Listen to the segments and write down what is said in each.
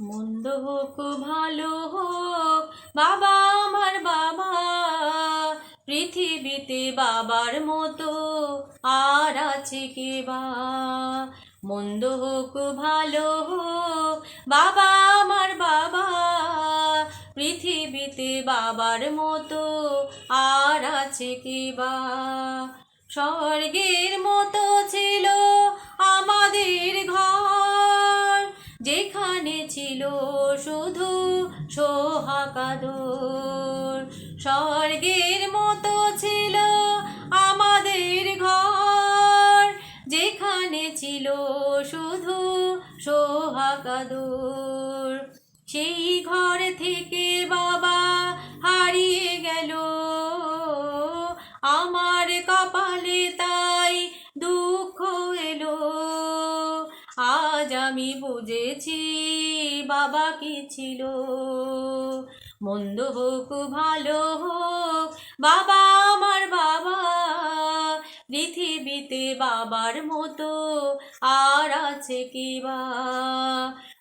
মন্দ হোক, ভালো হোক, বাবা আমার বাবা। পৃথিবীতে বাবার মতো আর আছে কে বা? মন্দ হোক, ভালো হোক, বাবা আমার বাবা। পৃথিবীতে বাবার মতো আর আছে কে বা? স্বর্গের মতো ছিল যেখানে ছিল শুধু সোহাকাদর স্বর্গের মতো ছিল আমাদের ঘর। যেখানে ছিল শুধু সোহাকাদর সেই ঘর থেকে বাবা হারিয়ে গেল। আমার কপালে তাই আজ আমি বুঝেছি বাবা কি ছিল। মন্দ হোক, ভালো হোক, বাবা আমার বাবা। পৃথিবীতে বাবার মতো আর আছে কি বা?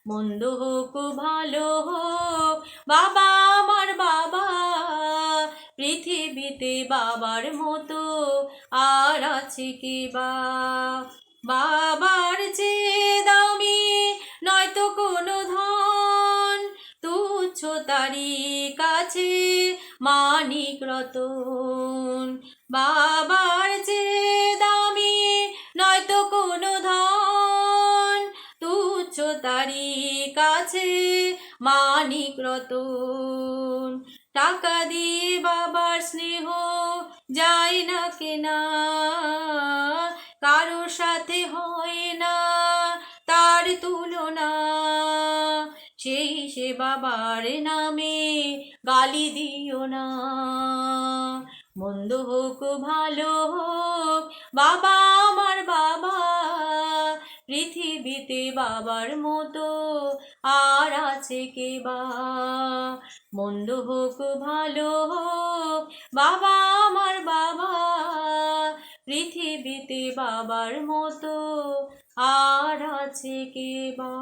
মন্দ হোক, ভালো হোক, বাবা আমার বাবা। পৃথিবীতে বাবার মতো আর আছে কি বা? বাবার তারি কাছে মানিক রতন। বাবার যে দামি নয়তো কোনো ধন। তুচ্ছ তারি কাছে মানিক রতন। টাকা দিয়ে বাবার স্নেহ যায় না কেনা। সেই সে বাবার নামে গালি দিও না। মন্দ হোক, ভালো হোক, বাবা আমার বাবা, পৃথিবীতে বাবার মতো আর আছে কে বা। মন্দ হোক, ভালো হোক, বাবা আমার বাবা, পৃথিবীতে বাবার মতো আর আছে কে বা।